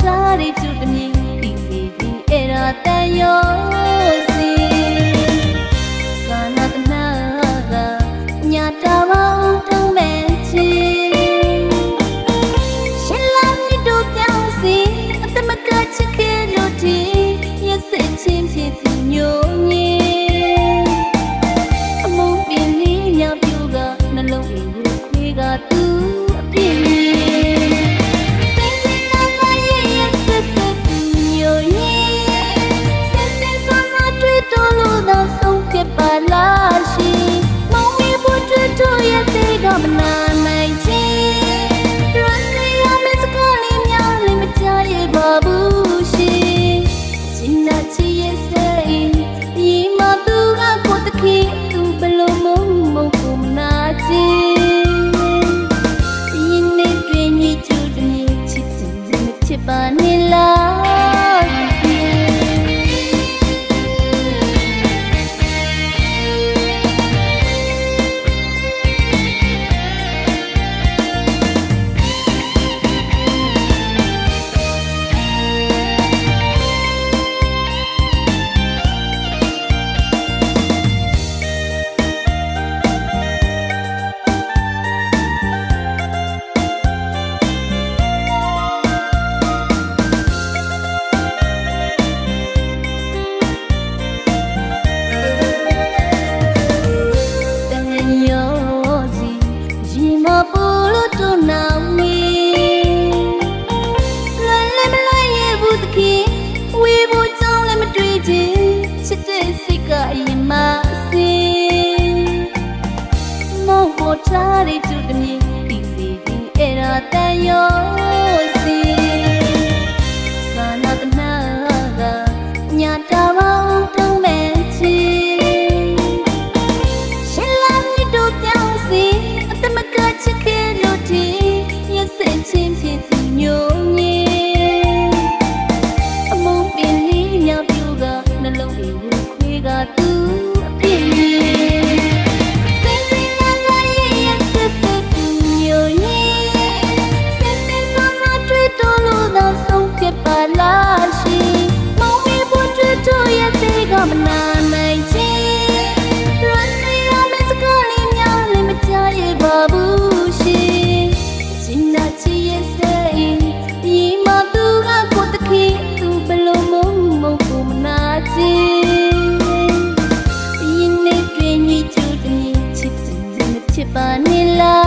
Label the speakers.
Speaker 1: ထားတဲ့သူတမီးဒီစီဒီအဲ့ဒါတန်ရော vanilla တွေကျူတမြေဒီစီဒီအဲ့တော့တန်ရော 把你拉。